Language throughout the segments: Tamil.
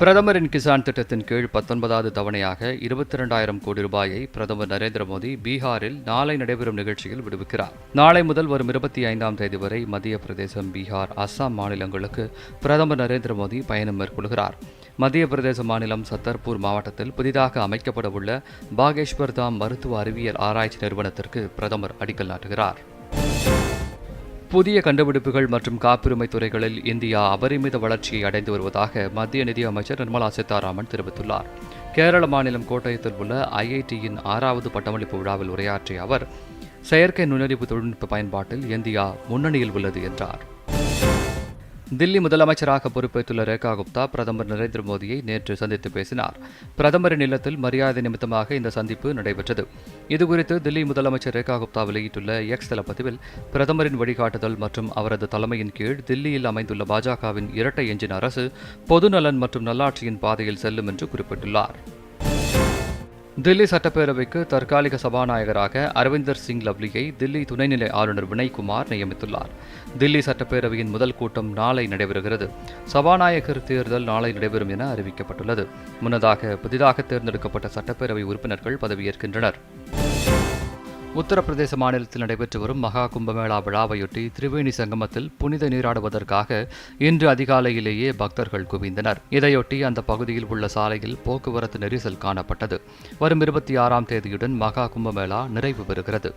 பிரதமரின் கிசான் திட்டத்தின் கீழ் பத்தொன்பதாவது தவணையாக இருபத்தி இரண்டாயிரம் கோடி ரூபாயை பிரதமர் நரேந்திர மோடி பீகாரில் நாளை நடைபெறும் நிகழ்ச்சியில் விடுவிக்கிறார். நாளை முதல் வரும் இருபத்தி ஐந்தாம் தேதி வரை மத்திய பிரதேசம் பீகார் அஸ்ஸாம் மாநிலங்களுக்கு பிரதமர் நரேந்திர மோடி பயணம் மேற்கொள்கிறார். மத்திய பிரதேச மாநிலம் சத்தர்பூர் மாவட்டத்தில் புதிதாக அமைக்கப்பட உள்ள தாம் மருத்துவ அறிவியல் ஆராய்ச்சி நிறுவனத்திற்கு பிரதமர் அடிக்கல் நாட்டுகிறார். புதிய கண்டுபிடிப்புகள் மற்றும் காப்புரிமை துறைகளில் இந்தியா அபரிமித வளர்ச்சியை அடைந்து வருவதாக மத்திய நிதியமைச்சர் நிர்மலா சீதாராமன் தெரிவித்துள்ளார். கேரள மாநிலம் கோட்டயத்தில் உள்ள ஐஐடியின் ஆறாவது பட்டமளிப்பு விழாவில் உரையாற்றிய அவர் செயற்கை நுண்ணறிவு தொழில்நுட்ப பயன்பாட்டில் இந்தியா முன்னணியில் உள்ளது என்றார். தில்லி முதலமைச்சராக பொறுப்பேற்றுள்ள ரேகா குப்தா பிரதமர் நரேந்திர மோடியை நேற்று சந்தித்து பேசினார். பிரதமரின் இல்லத்தில் மரியாதை நிமித்தமாக இந்த சந்திப்பு நடைபெற்றது. இதுகுறித்து தில்லி முதலமைச்சர் ரேகா குப்தா வெளியிட்டுள்ள எக்ஸ் தளப்பதிவில் பிரதமரின் வழிகாட்டுதல் மற்றும் அவரது தலைமையின் கீழ் தில்லியில் அமைந்துள்ள பாஜகவின் இரட்டை எஞ்சின் அரசு பொதுநலன் மற்றும் நல்லாட்சியின் பாதையில் செல்லும் என்று குறிப்பிட்டுள்ளார். தில்லி சட்டப்பேரவைக்கு தற்காலிக சபாநாயகராக அரவிந்தர் சிங் லவ்லியை தில்லி துணைநிலை ஆளுநர் வினய்குமார் நியமித்துள்ளார். தில்லி சட்டப்பேரவையின் முதல் கூட்டம் நாளை நடைபெறுகிறது. சபாநாயகர் தேர்தல் நாளை நடைபெறும் என அறிவிக்கப்பட்டுள்ளது. முன்னதாக புதிதாக தேர்ந்தெடுக்கப்பட்ட சட்டப்பேரவை உறுப்பினர்கள் பதவியேற்கின்றனர். உத்தரப்பிரதேச மாநிலத்தில் நடைபெற்று வரும் மகா கும்பமேளா விழாவையொட்டி திரிவேணி சங்கமத்தில் புனித நீராடுவதற்காக இன்று அதிகாலையிலேயே பக்தர்கள் குவிந்தனர். இதையொட்டி அந்த பகுதியில் உள்ள சாலையில் போக்குவரத்து நெரிசல் காணப்பட்டது. வரும் இருபத்தி ஆறாம் தேதியுடன் மகா கும்பமேளா நிறைவு பெறுகிறது.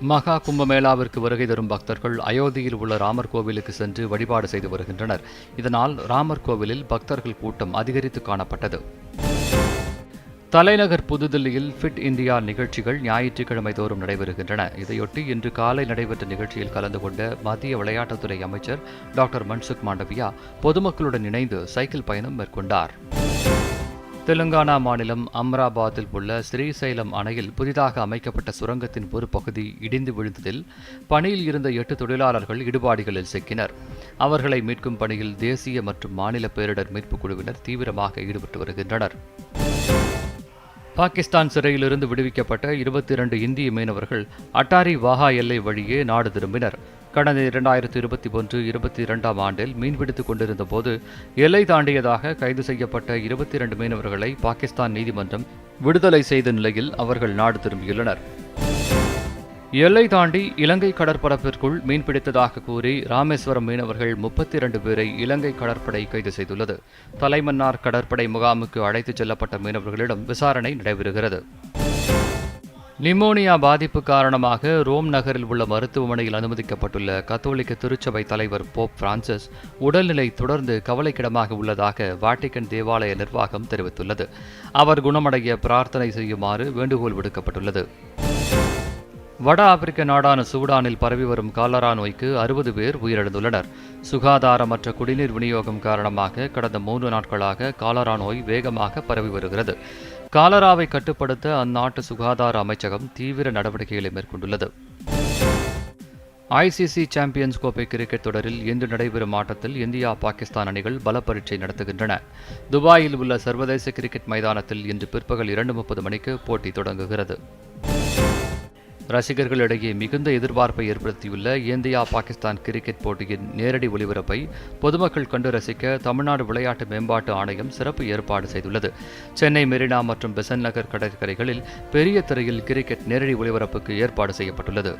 மகா கும்பமேளாவிற்கு வருகை தரும் பக்தர்கள் அயோத்தியில் உள்ள ராமர் கோவிலுக்கு சென்று வழிபாடு செய்து வருகின்றனர். இதனால் ராமர் கோவிலில் பக்தர்கள் கூட்டம் அதிகரித்து காணப்பட்டது. தலைநகர் புதுதில்லியில் ஃபிட் இந்தியா நிகழ்ச்சிகள் ஞாயிற்றுக்கிழமை தோறும் நடைபெறுகின்றன. இதையொட்டி இன்று காலை நடைபெற்ற நிகழ்ச்சியில் கலந்து கொண்ட மத்திய விளையாட்டுத்துறை அமைச்சர் டாக்டர் மன்சுக் மாண்டவியா பொதுமக்களுடன் இணைந்து சைக்கிள் பயணம் மேற்கொண்டார். தெலுங்கானா மாநிலம் அம்ராபாத்தில் உள்ள ஸ்ரீசைலம் அணையில் புதிதாக அமைக்கப்பட்ட சுரங்கத்தின் ஒரு பகுதி இடிந்து விழுந்ததில் பணியில் இருந்த எட்டு தொழிலாளர்கள் இடுபாடுகளில் சிக்கினர். அவர்களை மீட்கும் பணியில் தேசிய மற்றும் மாநில பேரிடர் மீட்புக் குழுவினர் தீவிரமாக ஈடுபட்டு வருகின்றனர். பாகிஸ்தான் சிறையிலிருந்து விடுவிக்கப்பட்ட இருபத்தி இரண்டு இந்திய மீனவர்கள் அட்டாரி வாஹா எல்லை வழியே நாடு திரும்பினர். கடந்த இரண்டாயிரத்தி இருபத்தி ஒன்று இருபத்தி இரண்டாம் ஆண்டில் மீன்பிடித்துக் கொண்டிருந்த போது எல்லை தாண்டியதாக கைது செய்யப்பட்ட இருபத்தி இரண்டு மீனவர்களை பாகிஸ்தான் நீதிமன்றம் விடுதலை செய்த நிலையில் அவர்கள் நாடு திரும்பியுள்ளனர். எல்லை தாண்டி இலங்கை கடற்பரப்பிற்குள் மீன்பிடித்ததாக கூறி ராமேஸ்வரம் மீனவர்கள் முப்பத்தி இரண்டு பேரை இலங்கை கடற்படை கைது செய்துள்ளது. தலைமன்னார் கடற்படை முகாமுக்கு அழைத்துச் செல்லப்பட்ட மீனவர்களிடம் விசாரணை நடைபெறுகிறது. நிமோனியா பாதிப்பு காரணமாக ரோம் நகரில் உள்ள மருத்துவமனையில் அனுமதிக்கப்பட்டுள்ள கத்தோலிக்க திருச்சபை தலைவர் போப் பிரான்சிஸ் உடல்நிலை தொடர்ந்து கவலைக்கிடமாக உள்ளதாக வாட்டிகன் தேவாலய நிர்வாகம் தெரிவித்துள்ளது. அவர் குணமடைய பிரார்த்தனை செய்யுமாறு வேண்டுகோள் விடுக்கப்பட்டுள்ளது. வட ஆப்பிரிக்க நாடான சூடானில் பரவி வரும் காலரா நோய்க்கு அறுபது பேர் உயிரிழந்துள்ளனர். சுகாதாரமற்ற குடிநீர் விநியோகம் காரணமாக கடந்த மூன்று நாட்களாக காலரா நோய் வேகமாக பரவி வருகிறது. காலராவை கட்டுப்படுத்த அந்நாட்டு சுகாதார அமைச்சகம் தீவிர நடவடிக்கைகளை மேற்கொண்டுள்ளது. ஐசிசி சாம்பியன்ஸ் கோப்பை கிரிக்கெட் தொடரில் இன்று நடைபெறும் ஆட்டத்தில் இந்தியா பாகிஸ்தான் அணிகள் பல பரீட்சை நடத்துகின்றன. துபாயில் உள்ள சர்வதேச கிரிக்கெட் மைதானத்தில் இன்று பிற்பகல் இரண்டு முப்பது மணிக்கு போட்டி தொடங்குகிறது. ரசிகர்களிடையே மிகுந்த எதிர்பார்ப்பை ஏற்படுத்தியுள்ள இந்தியா பாகிஸ்தான் கிரிக்கெட் போட்டியின் நேரடி ஒளிபரப்பை பொதுமக்கள் கண்டு ரசிக்க தமிழ்நாடு விளையாட்டு மேம்பாட்டு ஆணையம் சிறப்பு ஏற்பாடு செய்துள்ளது. சென்னை மெரினா மற்றும் பெசன் நகர் கடற்கரைகளில் பெரிய திரையில் கிரிக்கெட் நேரடி ஒளிபரப்புக்கு ஏற்பாடு செய்யப்பட்டுள்ளது.